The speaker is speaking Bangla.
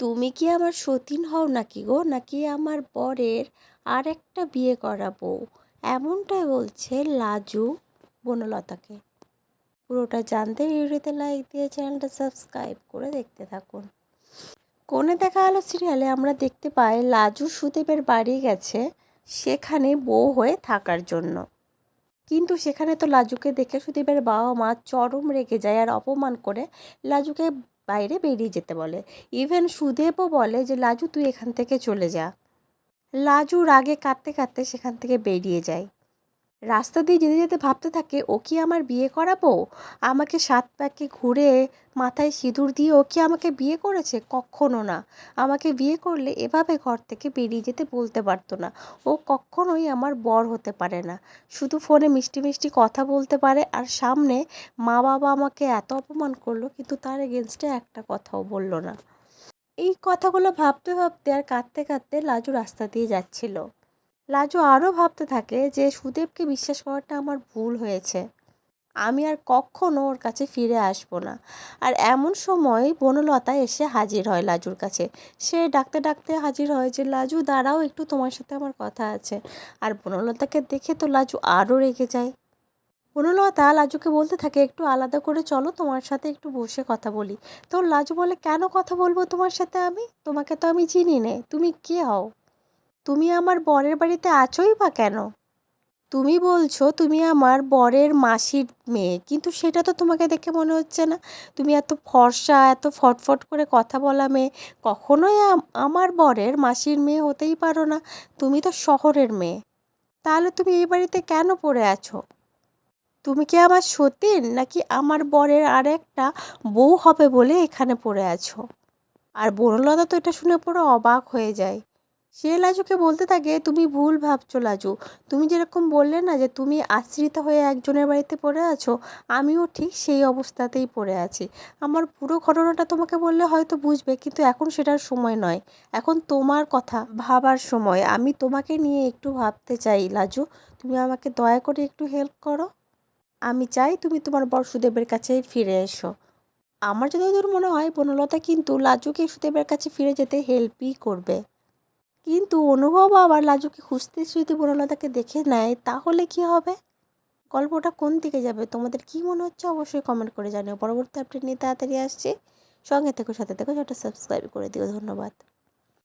তুমি কি আমার সতীন হও নাকি গো? নাকি আমার বরের আর একটা বিয়ে করাবো? এমনটাই বলছে লাজু বনলতাকে। পুরোটা জানতে ভিডিওতে লাইক দিয়ে চ্যানেলটা সাবস্ক্রাইব করে দেখতে থাকুন। কোণে দেখা আলো সিরিয়ালে আমরা দেখতে পাই লাজু সুদেবের বাড়ি গেছে সেখানে বউ হয়ে থাকার জন্য। কিন্তু সেখানে তো লাজুকে দেখে সুদীপের বাবা মা চরম রেগে যায় আর অপমান করে লাজুকে বাইরে বেরিয়ে যেতে বলে। ইভেন সুদেবও বলে যে, লাজু, তুই এখান থেকে চলে যা। লাজু রাগে কাঁদতে কাঁদতে সেখান থেকে বেরিয়ে যায়। রাস্তা দিয়ে যেতে যেতে ভাবতে থাকে, ও কি আমার বিয়ে করাবো? আমাকে সাত প্যাকে ঘুরে মাথায় সিঁদুর দিয়ে ও কি আমাকে বিয়ে করেছে? কখনো না। আমাকে বিয়ে করলে এভাবে ঘর থেকে বেরিয়ে যেতে বলতে পারতো না। ও কখনোই আমার বর হতে পারে না। শুধু ফোনে মিষ্টি মিষ্টি কথা বলতে পারে আর সামনে মা বাবা আমাকে এত অপমান করল, কিন্তু তার এগেনস্টে একটা কথাও বলল না। এই কথাগুলো ভাবতে ভাবতে আর কাঁদতে কাঁদতে লাজু রাস্তা দিয়ে যাচ্ছিল। লাজু আরও ভাবতে থাকে যে সুদেবকে বিশ্বাস করাটা আমার ভুল হয়েছে। আমি আর কখনো ওর কাছে ফিরে আসব না। আর এমন সময় বনলতা এসে হাজির হয় লাজুর কাছে। সে ডাকতে ডাকতে হাজির হয় যে, লাজু, দাঁড়াও, একটু তোমার সাথে আমার কথা আছে। আর বনলতাকে দেখে তো লাজু আরও রেগে যায়। বনলতা লাজুকে বলতে থাকে, একটু আলাদা করে চলো, তোমার সাথে একটু বসে কথা বলি। তো লাজু বলে, কেন কথা বলব তোমার সাথে আমি? তোমাকে তো আমি চিনি নে। তুমি কে হও? তুমি আমার বরের বাড়িতে আছোই বা কেন? তুমি বলছো তুমি আমার বরের মাসির মেয়ে, কিন্তু সেটা তো তোমাকে দেখে মনে হচ্ছে না। তুমি এত ফর্সা, এত ফটফট করে কথা বলা মেয়ে, কখনোই আমার বরের মাসির মেয়ে হতেই পারো না। তুমি তো শহরের মেয়ে। তাহলে তুমি এই বাড়িতে কেন পড়ে আছো? তুমি কি আমার সতীন, নাকি আমার বরের আর একটা বউ হবে বলে এখানে পড়ে আছো? আর বনলতা তো এটা শুনে পুরো অবাক হয়ে যায়। সে লাজুকে বলতে থাকে, তুমি ভুল ভাবছ লাজু। তুমি যেরকম বললে না যে, তুমি আশ্রিত হয়ে একজনের বাড়িতে পড়ে আছো, আমিও ঠিক সেই অবস্থাতেই পড়ে আছি। আমার পুরো ঘটনাটা তোমাকে বললে হয়তো বুঝবে, কিন্তু এখন সেটার সময় নয়। এখন তোমার কথা, ভাবার সময়। আমি তোমাকে নিয়ে একটু ভাবতে চাই লাজু। তুমি আমাকে দয়া করে একটু হেল্প করো। আমি চাই তুমি তোমার বর সুদেবের কাছেই ফিরে এসো। আমার যতদূর মনে হয়, বনলতা কিন্তু লাজুকে সুদেবের কাছে ফিরে যেতে হেল্পই করবে। কিন্তু অনুভব আবার লাজুকে খুঁজতে যদি বনলতাকে দেখে নেয়, তাহলে কি হবে? গল্পটা কোন দিকে যাবে? তোমাদের কি মনে হচ্ছে অবশ্যই কমেন্ট করে জানিও। পরবর্তী আপডেট নিয়ে তাড়াতাড়ি আসছি। সঙ্গে থেকো, সাথে থেকো সেটা সাবস্ক্রাইব করে দিও। ধন্যবাদ।